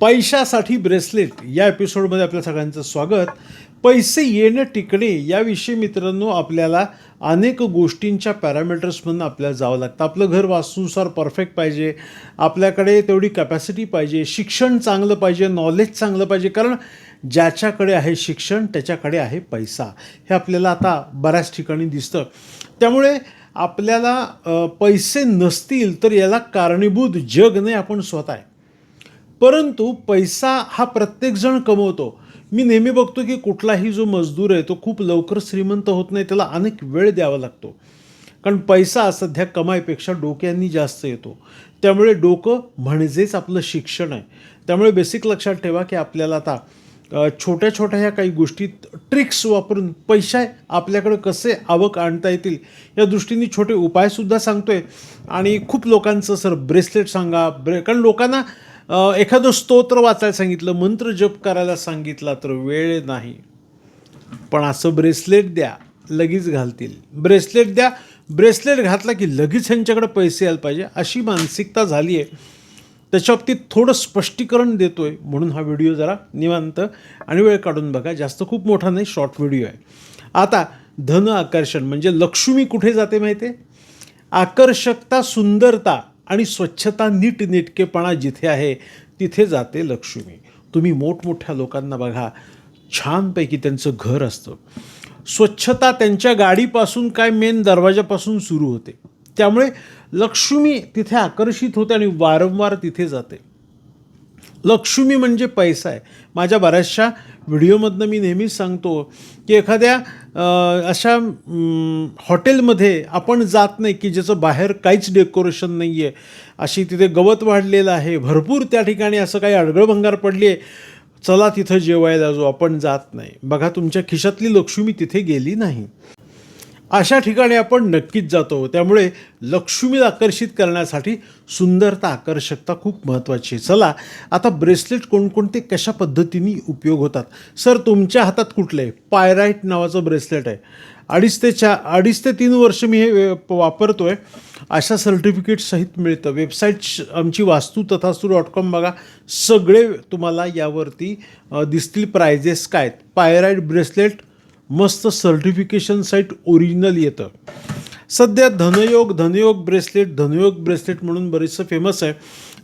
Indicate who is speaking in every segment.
Speaker 1: पैशासाठी ब्रेसलेट या एपिसोडमध्ये आपल्या सगळ्यांचं स्वागत. पैसे येणं टिकणे याविषयी मित्रांनो आपल्याला अनेक गोष्टींच्या पॅरामीटर्समधून आपल्याला जावं लागतं. आपलं घर वास्तूनुसार परफेक्ट पाहिजे. आपल्याकडे तेवढी कॅपॅसिटी पाहिजे. शिक्षण चांगलं पाहिजे नॉलेज चांगलं पाहिजे. कारण ज्याच्याकडे आहे शिक्षण त्याच्याकडे आहे पैसा. हे आपल्याला आता बऱ्याच ठिकाणी दिसतं. त्यामुळे आपल्याला पैसे नसतील तर याला कारणीभूत जग नाही आपण स्वतः आहे. परंतु पैसा हा प्रत्येकजण कमवतो. मी नेहमी बघतो की कुठलाही जो मजदूर आहे तो खूप लवकर श्रीमंत होत नाही त्याला अनेक वेळ द्यावा लागतो. कारण पैसा सध्या कमाईपेक्षा डोक्यांनी जास्त येतो. त्यामुळे डोकं म्हणजेच आपलं शिक्षण आहे. त्यामुळे बेसिक लक्षात ठेवा की आपल्याला आता छोट्या छोट्या ह्या काही गोष्टी ट्रिक्स वापरून पैसा आपल्याकडे कसे आवक आणता येतील या दृष्टीने छोटे उपायसुद्धा सांगतोय. आणि खूप लोकांचं सर ब्रेसलेट सांगा ब्रे कारण लोकांना एखादं स्तोत्र वाचायला सांगितलं मंत्र जप करायला सांगितला तर वेळ नाही. पण असं ब्रेसलेट द्या लगेच घालतील. ब्रेसलेट द्या ब्रेसलेट घातला की लगेच ह्यांच्याकडे पैसे यायला पाहिजे. अशी मानसिकता झाली आहे त्याच्या बाबतीत थोडं स्पष्टीकरण देतो आहे म्हणून हा व्हिडिओ जरा निवांत आणि वेळ काढून बघा. जास्त खूप मोठा नाही शॉर्ट व्हिडिओ आहे. आता धन आकर्षण म्हणजे लक्ष्मी कुठे जाते माहिती आहे आकर्षकता सुंदरता आणि स्वच्छता नीटनेटकेपणा जिथे आहे तिथे जाते लक्ष्मी. तुम्ही मोठमोठ्या लोकांना बघा छानपैकी त्यांचं घर असतं. स्वच्छता त्यांच्या गाडीपासून काय मेन दरवाजापासून सुरू होते. त्यामुळे लक्ष्मी तिथे आकर्षित होते आणि वारंवार तिथे जाते. लक्ष्मी म्हणजे पैसा आहे. माझ्या बऱ्याचशा व्हिडिओमधनं मी नेहमीच सांगतो की एखाद्या अशा हॉटेलमध्ये आपण जात नाही की ज्याचं बाहेर काहीच डेकोरेशन नाही आहे अशी तिथे गवत वाढलेलं आहे. भरपूर त्या ठिकाणी असं काही अडगळ भंगार पडली आहे चला तिथं जेवायला जो आपण जात नाही. बघा तुमच्या खिशातली लक्ष्मी तिथे गेली नाही. अशा ठिकाणी आपण नक्कीच जातो. त्यामुळे लक्ष्मीला आकर्षित करण्यासाठी सुंदरता आकर्षकता खूप महत्त्वाची आहे. चला आता ब्रेसलेट कोणकोणते कशा पद्धतीने उपयोग होतात? सर तुमच्या हातात कुठलं? आहे पायराईट नावाचं ब्रेसलेट आहे. अडीच ते चा अडीच ते तीन वर्ष मी हे वापरतो आहे अशा सर्टिफिकेटसहित मिळतं. वेबसाईट आमची वास्तू तथास्तू डॉट कॉम बघा. सगळे तुम्हाला यावरती दिसतील प्रायजेस काय आहेत. पायराईट ब्रेसलेट मस्त सर्टिफिकेशन साईट ओरिजिनल येतं. सध्या धनयोग धनयोग ब्रेसलेट धनयोग ब्रेसलेट म्हणून बरेचसं फेमस आहे.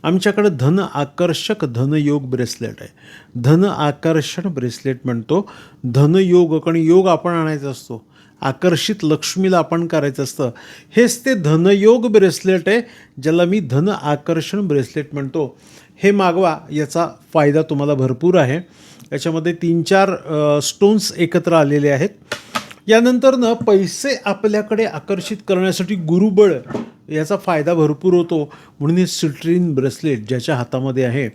Speaker 1: आमच्याकडे धन आकर्षक धनयोग ब्रेसलेट आहे. धन आकर्षण ब्रेसलेट म्हणतो. धनयोग कारण योग आपण आणायचा असतो. आकर्षित लक्ष्मीला आपण करायचं असतं. हेच ते धनयोग ब्रेसलेट आहे ज्याला मी धन आकर्षण ब्रेसलेट म्हणतो. हे मागवा याचा फायदा तुम्हाला भरपूर आहे. याच्यामध्ये तीन चार स्टोन्स एकत्र आलेले आहेत. यानंतरनं पैसे आपल्याकडे आकर्षित करण्यासाठी गुरुबळ याचा फायदा भरपूर होतो. म्हणून हे सिट्रीन ब्रेसलेट ज्याच्या हातामध्ये आहे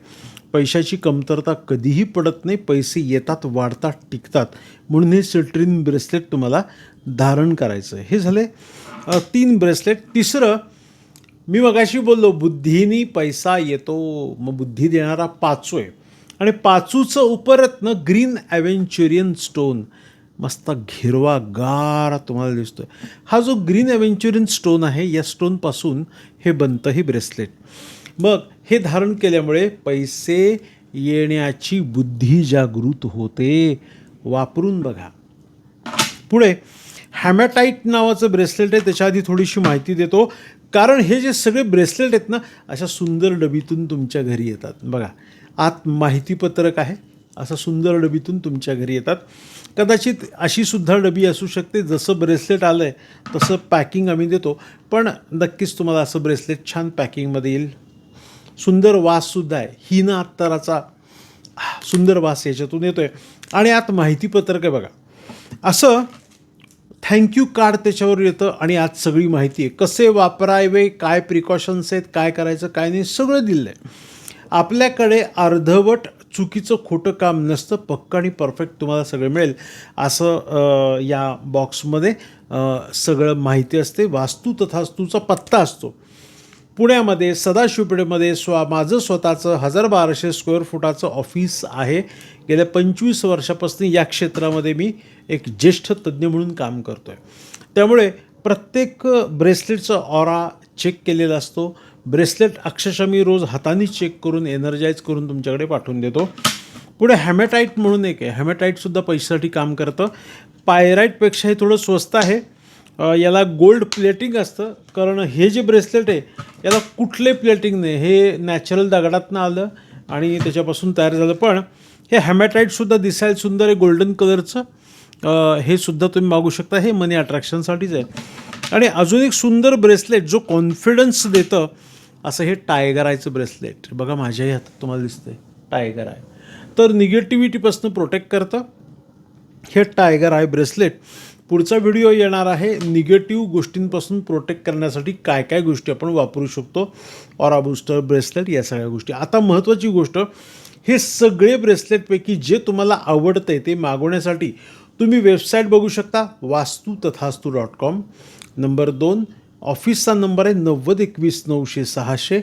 Speaker 1: पैशाची कमतरता कधीही पडत नाही पैसे येतात वाढतात टिकतात. म्हणून हे सिट्रीन ब्रेसलेट तुम्हाला धारण करायचं आहे हे झाले तीन ब्रेसलेट तिसरं मी मगाशी बोललो बुद्धीनी पैसा येतो मग बुद्धी देणारा पाचू आहे आणि पाचूचं उपरत्न ग्रीन ॲव्हेंच्युरियन स्टोन मस्त घिरवा गार तुम्हाला दिसतो हा जो ग्रीन ॲव्हेंच्युरियन स्टोन आहे या स्टोनपासून हे बनतं हे ब्रेसलेट. मग हे धारण केल्यामुळे पैसे येण्याची बुद्धी जागृत होते. वापरून बघा. पुढे हॅमॅटाईट नावाचं ब्रेसलेट आहे त्याच्या आधी थोडीशी माहिती देतो. कारण हे जे सगळे ब्रेसलेट आहेत ना अशा सुंदर डबीतून तुमच्या घरी येतात. बघा आत माहितीपत्रक आहे असं सुंदर डबीतून तुमच्या घरी येतात. कदाचित अशीसुद्धा डबी असू शकते जसं ब्रेसलेट आलं आहे तसं पॅकिंग आम्ही देतो. पण नक्कीच तुम्हाला असं ब्रेसलेट छान पॅकिंगमध्ये येईल. सुंदर वाससुद्धा आहे. हिना अत्तराचा सुंदर वास याच्यातून येतो आहे आणि आत माहितीपत्रक आहे बघा. असं थँक्यू कार्ड त्याच्यावर येतं आणि आज सगळी माहिती आहे. कसे वापरावे काय प्रिकॉशन्स आहेत काय करायचं काय नाही सगळं दिलं आहे आपल्याकडे अर्धवट चुकीचं खोटं काम नसतं. पक्क आणि परफेक्ट तुम्हाला सगळं मिळेल. असं या बॉक्समध्ये सगळं माहिती असते. वास्तू तथास्तूचा पत्ता असतो. पुण्यामध्ये सदाशिवपेठेमध्ये स्व माझं स्वतःचं हजार बाराशे स्क्वेअर फुटाचं ऑफिस आहे. गेल्या पंचवीस वर्षापासून या क्षेत्रामध्ये मी एक ज्येष्ठ तज्ज्ञ म्हणून काम करतो आहे त्यामुळे प्रत्येक ब्रेसलेटचा ऑरा चेक केलेला असतो. ब्रेसलेट अक्षरशः मी रोज हाताने चेक करून एनर्जाईज करून तुमच्याकडे पाठवून देतो. पुढे हॅमॅटाईट म्हणून एक आहे. हॅमॅटाईटसुद्धा पैशासाठी काम करतं. पायराईटपेक्षा हे थोडं स्वस्त आहे. याला गोल्ड प्लेटिंग असतं. कारण हे जे ब्रेसलेट आहे याला कुठले प्लेटिंग नाही. हे नॅचरल दगडातनं आलं. आणि त्याच्यापासून तयार झालं. पण हे हॅमॅटाईटसुद्धा दिसायला सुंदर आहे गोल्डन कलरचं. हे सुद्धा तुम्ही मागू शकता. हे मनी अट्रॅक्शनसाठीच आहे. आणि अजून एक सुंदर ब्रेसलेट जो कॉन्फिडन्स देतं असं हे टायगर आयचं ब्रेसलेट. बघा माझ्याही हातात तुम्हाला दिसतंय. Tiger eye. तर निगेटिव्हिटीपासून प्रोटेक्ट करतं. हे टायगर आय ब्रेसलेट. पुढचा व्हिडिओ येणार आहे. निगेटिव्ह गोष्टींपासून प्रोटेक्ट करण्यासाठी काय काय गोष्टी आपण वापरू शकतो? ऑरा बूस्टर ब्रेसलेट या सगळ्या गोष्टी. आता महत्त्वाची गोष्ट हे सगळे ब्रेसलेटपैकी जे तुम्हाला आवडतं आहे ते मागवण्यासाठी तुम्ही वेबसाईट बघू शकता वास्तू तथास्तू डॉट कॉम नंबर दोन ऑफिसचा नंबर आहे नव्वद एकवीस नऊशे सहाशे.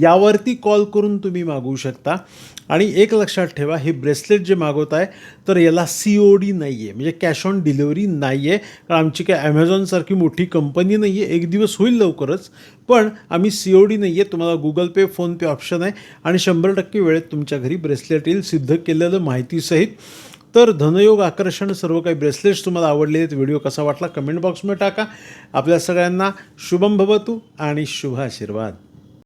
Speaker 1: यावरती कॉल करून तुम्ही मागवू शकता. आणि एक लक्षात ठेवा हे ब्रेसलेट जे मागवत आहे तर याला सी ओ डी नाही आहे म्हणजे कॅश ऑन डिलिव्हरी नाही आहे कारण आमची काय ॲमेझॉनसारखी मोठी कंपनी नाही आहे एक दिवस होईल लवकरच. पण आम्ही सी ओ डी नाही आहे तुम्हाला गुगल पे फोनपे ऑप्शन आहे. आणि शंभर टक्के वेळेत तुमच्या घरी ब्रेसलेट येईल. सिद्ध केलेलं माहितीसहित. तर धनयोग आकर्षण सर्व काही ब्रेसलेट्स तुम्हाला आवडले आहेत. व्हिडिओ कसा वाटला? कमेंट बॉक्समध्ये टाका. आपल्या सगळ्यांना शुभम भवतू आणि शुभ आशीर्वाद.